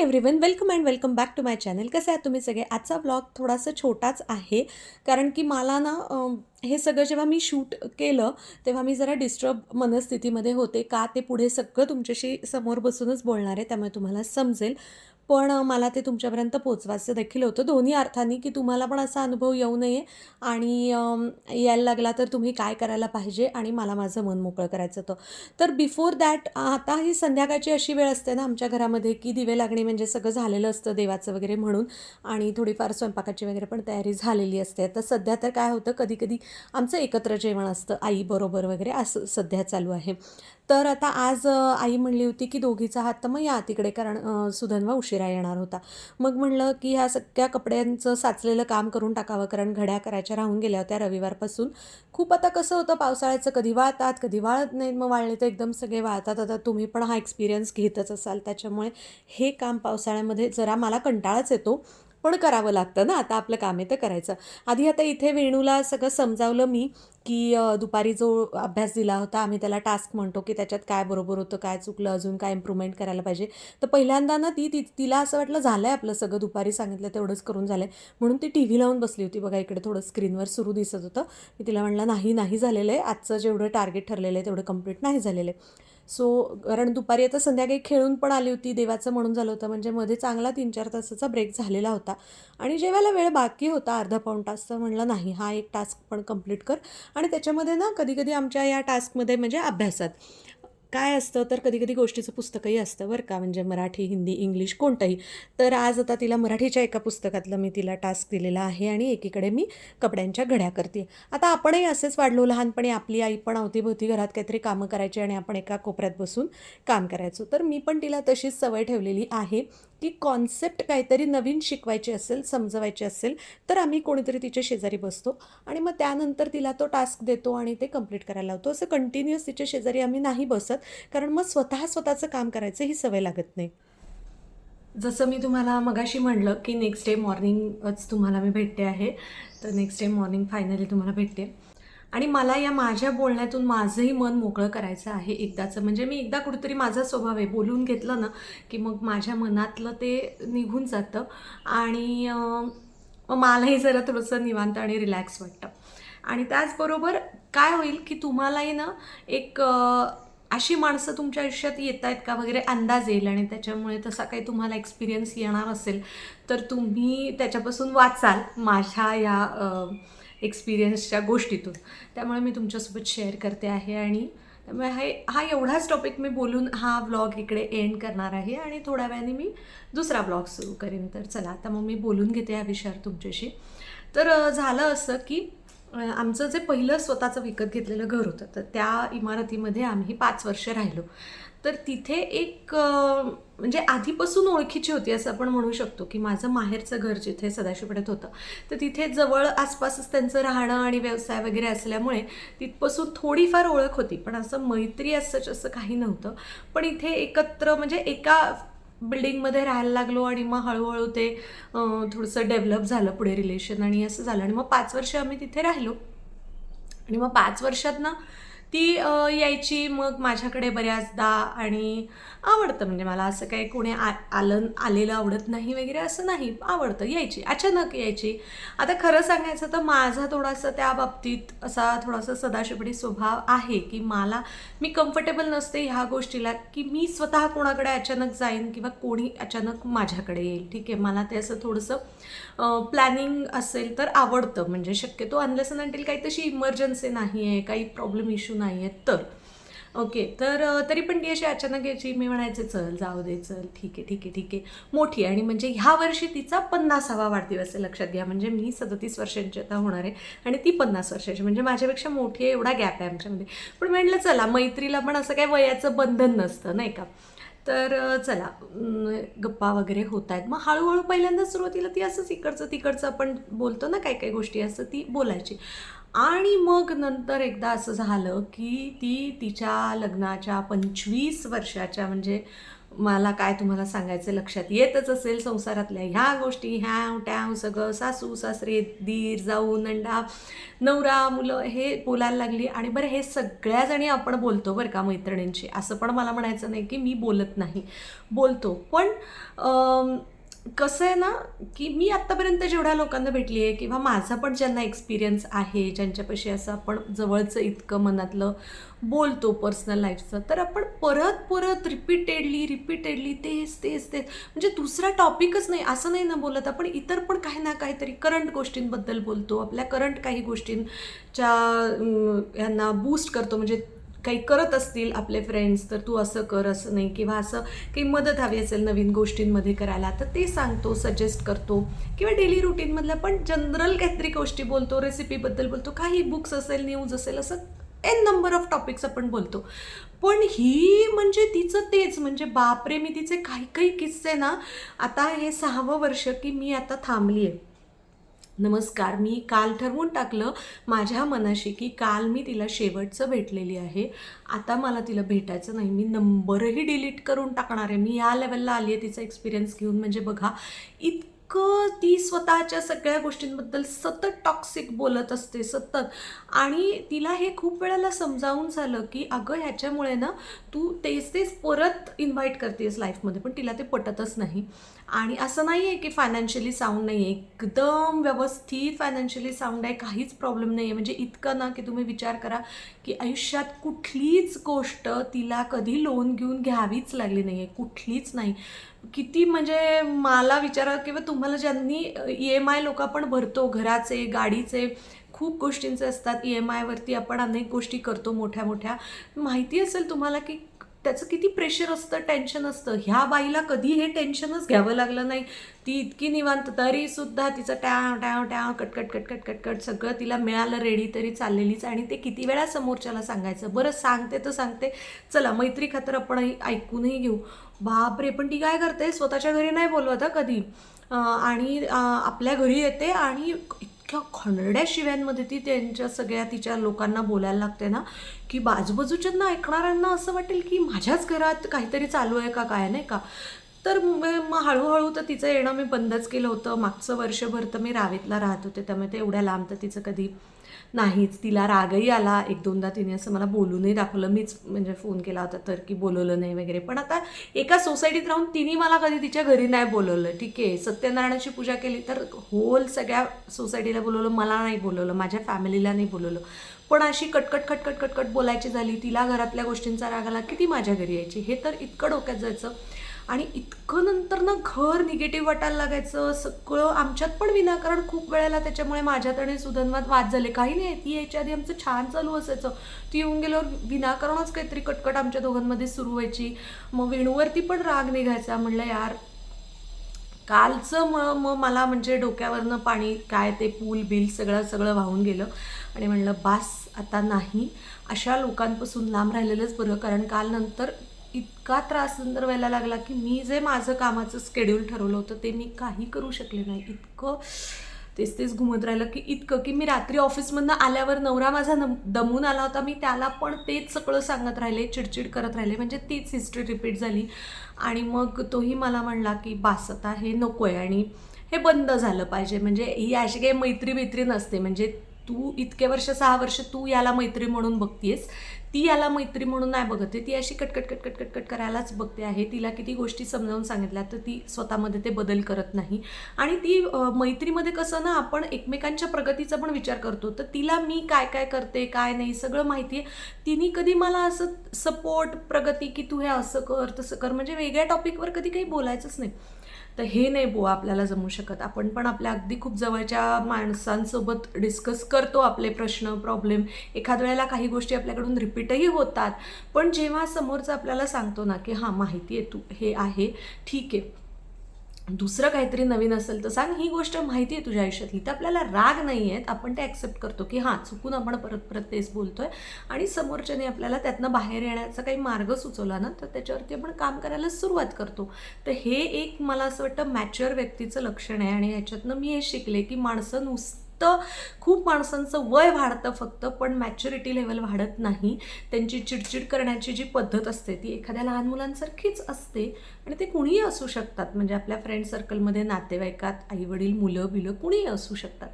Everyone welcome and welcome back to my channel कसं आहे तुम्ही सगळे? आजचा ब्लॉग थोडासा छोटाच आहे कारण की मला ना हे सगळं जेव्हा मी शूट केलं तेव्हा मी जरा डिस्टर्ब मनस्थितीमध्ये होते. का ते पुढे सगळं तुमच्याशी समोर बसूनच बोलणार आहे त्यामुळे तुम्हाला समजेल. पण मला ते तुमच्यापर्यंत पोचवायचं देखील होतं. दोन्ही अर्थाने की तुम्हाला पण असा अनुभव येऊ नये आणि यायला लागला तर तुम्ही काय करायला पाहिजे आणि मला माझं मन मोकळं करायचं होतं. तर बिफोर दॅट आता ही संध्याकाळची अशी वेळ असते ना आमच्या घरामध्ये की दिवे लागणे म्हणजे सगळं झालेलं असतं देवाचं वगैरे म्हणून आणि थोडीफार स्वयंपाकाची वगैरे पण तयारी झालेली असते. तर सध्या तर काय होतं कधी कधी आमचं एकत्र जेवण असतं आईबरोबर वगैरे असं सध्या चालू आहे. तर आता आज आई म्हणली होती की दोघीचा हात तर मग या तिकडे कारण सुधन्वा उशिरा येणार होता. मग म्हणलं की ह्या सगळ्या कपड्यांचं साचलेलं काम करून टाकावं कारण घड्या करायच्या राहून गेल्या होत्या रविवारपासून. खूप आता कसं होतं पावसाळ्याचं कधी वाळतात कधी वाळत नाहीत मग वाळले तर एकदम सगळे वाळतात. आता तुम्ही पण हा एक्सपिरियन्स घेतच असाल. त्याच्यामुळे हे काम पावसाळ्यामध्ये जरा मला कंटाळाच येतो. पण करावं लागतं ना. आता आपलं काम आहे तर करायचं. आधी आता इथे वेणूला सगळं समजावलं मी की दुपारी जो अभ्यास दिला होता आम्ही त्याला टास्क म्हणतो की त्याच्यात काय बरोबर होतं काय चुकलं अजून काय इम्प्रूव्हमेंट करायला पाहिजे. तर पहिल्यांदा ना ती ती तिला असं वाटलं झालं आहे आपलं सगळं दुपारी सांगितलं तेवढंच करून झालं आहे म्हणून ती टी व्ही लावून बसली होती. बघा इकडे थोडं स्क्रीनवर सुरू दिसत होतं. मी तिला म्हणलं नाही नाही झालेलं आहे. आजचं जेवढं टार्गेट ठरलेलं आहे तेवढं कंप्लीट नाही झालेलं आहे. सो कारण दुपारी आता संध्याकाळी खेळून पण आली होती देवाचं म्हणून झालं होतं म्हणजे मध्ये चांगला तीन चार तासाचा ब्रेक झालेला होता. आणि जेवायला वेळ बाकी होता अर्धा पाऊण तास तर म्हणलं नाही हा एक टास्क पण कंप्लीट कर. आणि त्याच्यामध्ये ना कधी कधी आमच्या या टास्कमध्ये म्हणजे अभ्यासात. काय असतं? तर कधी कधी गोष्टीचं पुस्तकही असतं बरं का. म्हणजे मराठी हिंदी इंग्लिश कोणतंही. तर आज आता तिला मराठीच्या एका पुस्तकातलं मी तिला टास्क दिलेला आहे आणि एकीकडे मी कपड्यांच्या घड्या करते. आता आपणही असेच वाढलो लहानपणी. आपली आई पण अवतीभोवती घरात काहीतरी कामं करायची आणि आपण एका कोपऱ्यात बसून काम करायचो. तर मी पण तिला तशीच सवय ठेवलेली आहे. की कॉन्सेप्ट काहीतरी नवीन शिकवायची असेल समजवायची असेल तर आम्ही कोणीतरी तिच्या शेजारी बसतो आणि मग त्यानंतर तिला तो टास्क देतो आणि ते कंप्लीट करायला लावतो. असं कंटिन्युअस तिच्या शेजारी आम्ही नाही बसत कारण मग स्वतः स्वतःचं काम करायचं ही सवय लागत नाही. जसं मी तुम्हाला मगाशी म्हणलं की नेक्स्ट डे मॉर्निंगच तुम्हाला मी भेटते आहे. तर नेक्स्ट डे मॉर्निंग फायनली तुम्हाला भेटते. आणि मला या माझ्या बोलण्यातून माझंही मन मोकळं करायचं आहे एकदाचं. म्हणजे मी एकदा कुठेतरी माझा स्वभाव आहे बोलून घेतलं ना की मग माझ्या मनातलं ते निघून जातं. आणि मग मलाही जरा थोडंसं निवांत आणि रिलॅक्स वाटतं. आणि त्याचबरोबर काय होईल की तुम्हालाही ना एक अशी माणसं तुमच्या आयुष्यात येत आहेत का वगैरे अंदाज येईल आणि त्याच्यामुळे तसा काही तुम्हाला एक्सपिरियन्स येणार असेल तर तुम्ही त्याच्यापासून वाचाल माझ्या या एक्सपिरियन्सच्या गोष्टीतून. त्यामुळे मी तुमच्यासोबत शेअर करते आहे आणि त्यामुळे हे हा एवढाच टॉपिक मी बोलून हा ब्लॉग इकडे एंड करणार आहे आणि थोड्या वेळाने मी दुसरा ब्लॉग सुरू करेन. तर चला आता मग मी बोलून घेते या विषयावर तुमच्याशी. तर झालं असं की आमचं जे पहिलं स्वतःचं विकत घेतलेलं घर होतं तर त्या इमारतीमध्ये आम्ही पाच वर्ष राहिलो. तर तिथे एक म्हणजे आधीपासून ओळखीची होती असं आपण म्हणू शकतो की माझं माहेरचं घर जिथे सदाशिवपेठेत होतं. तर तिथे जवळ आसपासच त्यांचं राहणं आणि व्यवसाय वगैरे असल्यामुळे तिथपासून थोडीफार ओळख होती. पण असं मैत्री असं असं काही नव्हतं. पण इथे एकत्र म्हणजे एका बिल्डिंगमध्ये राहायला लागलो आणि मग हळूहळू ते थोडंसं डेव्हलप झालं पुढे रिलेशन आणि असं झालं. आणि मग पाच वर्ष आम्ही तिथे राहिलो. आणि मग पाच वर्षात ना ती यायची. मग माझ्याकडे बऱ्याचदा आणि आवडतं. म्हणजे मला असं काही कोणी आ आलं आलेलं आवडत नाही वगैरे असं नाही. आवडतं. यायची. अचानक यायची. आता खरं सांगायचं तर माझा थोडासा त्या बाबतीत असा थोडासा सदाशिवडी स्वभाव आहे की मला मी कम्फर्टेबल नसते ह्या गोष्टीला की मी स्वतः कोणाकडे अचानक जाईन किंवा कोणी अचानक माझ्याकडे येईल. ठीक आहे? मला ते असं थोडंसं प्लॅनिंग असेल तर आवडतं. म्हणजे शक्यतो अनलेसन आणतील काही तशी इमर्जन्सी नाही आहे काही प्रॉब्लेम इश्यू नाही आहेत तर. ओके तर तरी पण ती अशी अचानक याची मी म्हणायचे चल जाऊ दे चल ठीक आहे ठीक आहे ठीक आहे. मोठी आणि म्हणजे ह्या वर्षी तिचा पन्नासावा वाढदिवस आहे लक्षात घ्या. म्हणजे मी सदतीस वर्षांची आता होणार आहे आणि ती पन्नास वर्षाची. म्हणजे माझ्यापेक्षा मोठी आहे एवढा गॅप आहे आमच्यामध्ये. पण म्हटलं चला मैत्रीला पण असं काय वयाचं बंधन नसतं नाही का? तर चला गप्पा वगैरे होत आहेत मग हळूहळू पहिल्यांदा सुरुवातीला ती असंच इकडचं तिकडचं आपण बोलतो ना काही काही गोष्टी असं ती बोलायची. आणि मग नंतर एकदा असं झालं की ती तिच्या लग्नाच्या पंचवीस वर्षाच्या म्हणजे मला काय तुम्हाला सांगायचं लक्षात येतच असेल संसारातल्या ह्या गोष्टी ह्या टॅव सगळं सासू सासरे दीर जाऊ नंडा नवरा मुलं हे बोलायला लागली. आणि बरं हे सगळ्याजणी आपण बोलतो बरं का मैत्रिणींशी. असं पण मला म्हणायचं नाही की मी बोलत नाही. बोलतो. पण कसं आहे ना की मी आत्तापर्यंत जेवढ्या लोकांना भेटली आहे किंवा माझा पण ज्यांना एक्सपिरियन्स आहे ज्यांच्यापाशी असं आपण जवळचं इतकं मनातलं बोलतो पर्सनल लाईफचं तर आपण परत परत रिपीटेडली रिपीटेडली तेच तेच तेच. म्हणजे दुसरा टॉपिकच नाही असं नाही ना बोलत आपण इतर पण काही ना काहीतरी करंट गोष्टींबद्दल बोलतो. आपल्या करंट काही गोष्टींच्या यांना बूस्ट करतो. म्हणजे काही करत असतील आपले फ्रेंड्स तर तू असं कर असं नाही. किंवा असं काही मदत हवी असेल नवीन गोष्टींमध्ये करायला तर ते सांगतो सजेस्ट करतो. किंवा डेली रुटीनमधल्या पण जनरल काहीतरी गोष्टी बोलतो रेसिपीबद्दल बोलतो. काही बुक्स असेल न्यूज असेल असं एन नंबर ऑफ टॉपिक्स आपण बोलतो. पण ही म्हणजे तिचं तेच म्हणजे बापरे मी तिचे काही काही किस्से ना आता हे सहावं वर्ष की मी आता थांबली आहे नमस्कार मी काल ठरवून टाकलं माझ्या मनाशी की काल मी तिला शेवटचं भेटलेली आहे. आता मला तिला भेटायचं नाही. मी नंबरही डिलीट करून टाकणार आहे. मी या लेवलला आली आहे तिचा एक्सपिरियन्स घेऊन. म्हणजे बघा इतकं ती स्वतःच्या सगळ्या गोष्टींबद्दल सतत टॉक्सिक बोलत असते सतत. आणि तिला हे खूप वेळेला समजावून झालं की अगं ह्याच्यामुळे ना तू तेच तेच परत इन्व्हाइट करतेस लाईफमध्ये पण तिला ते पटतच नाही. आणि असं नाही आहे की फायनान्शियली साऊंड नाही आहे एकदम व्यवस्थित फायनान्शियली साऊंड आहे. काहीच प्रॉब्लेम नाही आहे म्हणजे इतकं ना की तुम्ही विचार करा की आयुष्यात कुठलीच गोष्ट तिला कधी लोन घेऊन घ्यावीच लागली नाही आहे कुठलीच नाही. किती म्हणजे मला विचारा किंवा तुम्हाला ज्यांनी ई एम आय लोक आपण भरतो घराचे गाडीचे खूप गोष्टींचे असतात. ई एम आयवरती आपण अनेक गोष्टी करतो मोठ्या मोठ्या माहिती असेल तुम्हाला की त्याचं किती प्रेशर असतं टेन्शन असतं. ह्या बाईला कधी हे टेन्शनच घ्यावं लागलं नाही. ती इतकी निवांत तरीसुद्धा तिचं टॅव टॅव टॅव कटकट कटकट कटकट सगळं तिला मिळालं रेडी तरी चाललेलीच. आणि ते किती वेळा समोरच्याला सांगायचं बरं सांगते तर सांगते. चला मैत्री खातर आपण ऐकूनही घेऊ. बापरे पण ती काय करते? स्वतःच्या घरी नाही बोलवत कधी. आणि आपल्या घरी येते आणि इतक्या खंडड्या शिव्यांमध्ये ती त्यांच्या सगळ्या तिच्या लोकांना बोलायला लागते ना की बाजूबाजूच्यांना ऐकणाऱ्यांना असं वाटेल की माझ्याच घरात काहीतरी चालू आहे का काय नाही का? तर मग हळूहळू तर तिचं येणं मी बंदच केलं होतं. मागचं वर्षभर तर मी रावेतला राहत होते. त्यामुळे ते एवढ्या लांब तर तिचं कधी नाहीच तिला रागही आला एक दोनदा तिने असं मला बोलूनही दाखवलं. मीच म्हणजे फोन केला होता तर की बोलवलं नाही वगैरे. पण आता एका सोसायटीत राहून तिने मला कधी तिच्या घरी नाही बोलवलं. ठीक आहे सत्यनारायणाची पूजा केली तर होल सगळ्या सोसायटीला बोलवलं मला नाही बोलवलं माझ्या फॅमिलीला नाही बोलवलं. पण अशी कटकट खटकट कटकट बोलायची झाली तिला घरातल्या गोष्टींचा राग आला की ती माझ्या घरी यायची? हे तर इतकं डोक्यात जायचं. आणि इतकं नंतर ना घर निगेटिव्ह वाटायला लागायचं सगळं आमच्यात पण विनाकारण खूप वेळेला त्याच्यामुळे माझ्यात आणि सुधन्वात वाद झाले. काही नाही ती यायच्या आधी आमचं छान चालू असायचं. ती येऊन गेल्यावर विनाकारणच काहीतरी कटकट आमच्या दोघांमध्ये सुरू व्हायची. मग वेणूवरती पण राग निघायचा. म्हणलं यार कालचं मग मग मला म्हणजे डोक्यावरनं पाणी काय ते पूल बिल सगळं सगळं वाहून गेलं. आणि म्हणलं बास आता नाही. अशा लोकांपासून लांब राहिलेलंच बरं कारण कालनंतर इतका त्रास नंतर व्हायला लागला की मी जे माझं कामाचं स्केड्यूल ठरवलं होतं ते मी काही करू शकले नाही. इतकं तेच तेच घुमत राहिलं की इतकं की मी रात्री ऑफिसमधनं आल्यावर नवरा माझा नम दमून आला होता. मी त्याला पण तेच सगळं सांगत राहिले चिडचिड करत राहिले. म्हणजे तीच हिस्ट्री रिपीट झाली. आणि मग तोही मला म्हणला की बास आता हे नको आहे आणि हे बंद झालं पाहिजे. म्हणजे ही अशी काही मैत्री मैत्री नसते. म्हणजे तू इतके वर्ष सहा वर्ष तू याला मैत्री म्हणून बघतीयस. ती याला मैत्री म्हणून नाही बघत आहे. ती अशी कटकट कटकट कटकट करायलाच बघते आहे. तिला किती गोष्टी समजावून सांगितल्या तर ती स्वतःमध्ये ते बदल करत नाही. आणि ती मैत्रीमध्ये कसं ना आपण एकमेकांच्या प्रगतीचा पण विचार करतो. तर तिला मी काय काय करते काय नाही सगळं माहिती आहे. तिने कधी मला असं सपोर्ट प्रगती की तू हे असं कर तसं कर म्हणजे वेगळ्या टॉपिकवर कधी काही बोलायचंच नाही. तर हे नाही बुवा आपल्याला जमू शकत. आपण पण आपल्या अगदी खूप जवळच्या माणसांसोबत डिस्कस करतो आपले प्रश्न प्रॉब्लेम एखाद वेळेला काही गोष्टी आपल्याकडून रिपीटही होतात. पण जेव्हा समोरचं आपल्याला सांगतो ना की हां माहिती आहे तू हे आहे ठीक आहे. दुसरं काहीतरी नवीन असेल तर सांग ही गोष्ट माहिती आहे तुझ्या आयुष्यातली. तर आपल्याला राग नाही आहेत आपण ते ॲक्सेप्ट करतो की हां चुकून आपण परत परत तेच बोलतो आहे आणि समोरच्याने आपल्याला त्यातनं बाहेर येण्याचा काही मार्ग सुचवला ना तर त्याच्यावरती आपण काम करायला सुरुवात करतो. तर हे एक मला असं वाटतं मॅच्युअर व्यक्तीचं लक्षण आहे. आणि ह्याच्यातनं मी हे शिकले की माणसं नुसतं फक्त खूप माणसांचं वय वाढतं फक्त पण मॅच्युरिटी लेवल वाढत नाही. त्यांची चिडचिड करण्याची जी पद्धत असते ती एखाद्या लहान मुलांसारखीच असते आणि ते कुणीही असू शकतात. म्हणजे आपल्या फ्रेंड सर्कलमध्ये नातेवाईकात आईवडील मुलं बिलं कुणीही असू शकतात.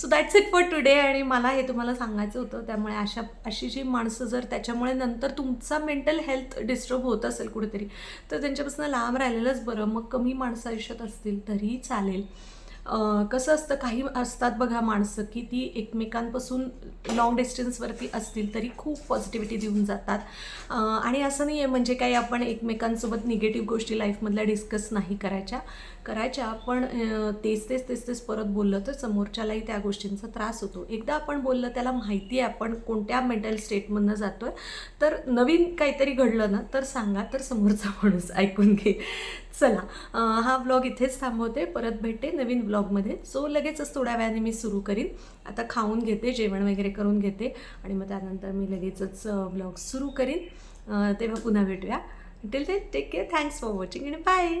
So that's it for today आणि मला हे तुम्हाला सांगायचं होतं. त्यामुळे अशा अशी जी माणसं जर त्याच्यामुळे नंतर तुमचा मेंटल हेल्थ डिस्टर्ब होत असेल कुठेतरी तर त्यांच्यापासून लांब राहिलेलंच बरं. मग कमी माणसं आयुष्यात असतील तरीही चालेल. कसं असतं काही असतात बघा माणसं की ती एकमेकांपासून लॉंग डिस्टन्सवरती असतील तरी खूप पॉझिटिव्हिटी देऊन जातात. आणि असं नाही आहे म्हणजे काही आपण एकमेकांसोबत निगेटिव्ह गोष्टी लाईफमधल्या डिस्कस नाही करायच्या. करायच्या पण तेच तेच तेच तेच परत बोललं तर समोरच्यालाही त्या गोष्टींचा त्रास होतो. एकदा आपण बोललं त्याला माहिती आहे आपण कोणत्या मेंटल स्टेटमधनं जातो आहे तर नवीन काहीतरी घडलं ना तर सांगा तर समोरचा माणूस ऐकून घे. चला हा व्लॉग इथेच थांबवते. परत भेटते नवीन ब्लॉगमध्ये सो लगेचच थोड्या वेळाने मी सुरू करीन. आता खाऊन घेते जेवण वगैरे करून घेते. आणि मग त्यानंतर मी लगेचच ब्लॉग सुरू करीन. तेव्हा पुन्हा भेटूया. टिल ते take care thanks for watching आणि बाय